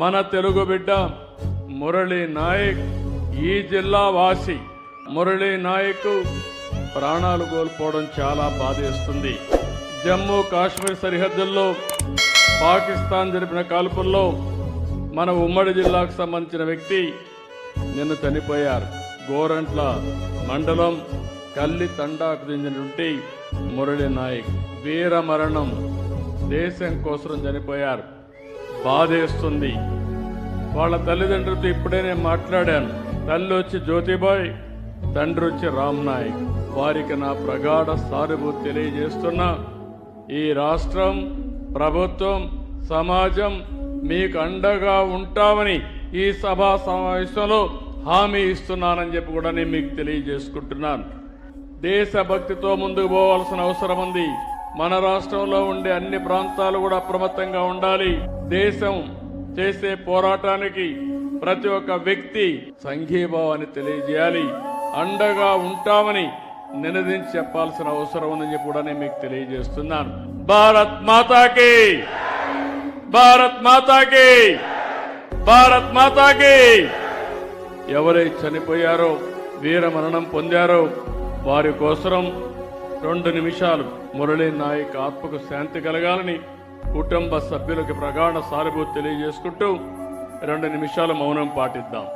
మన తెలుగు బిడ్డ మురళీ నాయక్ ఈ జిల్లా వాసి మురళీ నాయక్ ప్రాణాలు కోల్పోవడం చాలా బాధేస్తుంది. జమ్మూ కాశ్మీర్ సరిహద్దుల్లో పాకిస్తాన్ జరిపిన కాల్పుల్లో మన ఉమ్మడి జిల్లాకు సంబంధించిన వ్యక్తి నిన్న చనిపోయారు. గోరంట్ల మండలం కల్లి తండాకు చెందినటువంటి మురళి నాయక్. వీర మరణం దేశం కోసం చనిపోయారు. బాధేస్తుంది. వాళ్ళ తల్లిదండ్రులతో ఇప్పుడే నేను మాట్లాడాను. తల్లి వచ్చి జ్యోతిబాయ్ తండ్రి వచ్చి రామ్ నాయక్. వారికి నా ప్రగాఢ సానుభూతి తెలియజేస్తున్నా. ఈ రాష్ట్రం ప్రభుత్వం సమాజం మీకు అండగా ఉంటామని ఈ సభా సమావేశంలో హామీ ఇస్తున్నానని చెప్పి కూడా నేను మీకు తెలియజేసుకుంటున్నాను. దేశభక్తితో ముందుకు పోవాల్సిన అవసరం ఉంది. మన రాష్ట్రంలో ఉండే అన్ని ప్రాంతాలు కూడా అప్రమత్తంగా ఉండాలి. దేశం చేసే పోరాటానికి ప్రతి ఒక్క వ్యక్తి సంఘీభావాన్ని తెలియజేయాలి. అండగా ఉంటామని నినదించి చెప్పాల్సిన అవసరం ఉందని చెప్పి కూడా నేను మీకు తెలియజేస్తున్నాను. భారత్ మాతాకి! భారత్ మాతాకి! భారత్ మాతాకి! ఎవరై చనిపోయారో వీర మరణం పొందారో వారి కోసం రెండు నిమిషాలు మురళీ నాయక్ ఆత్మకు శాంతి కలగాలని కుటుంబ సభ్యులకు ప్రగాఢ సానుభూతి తెలియజేసుకుంటూ రెండు నిమిషాలు మౌనం పాటిద్దాం.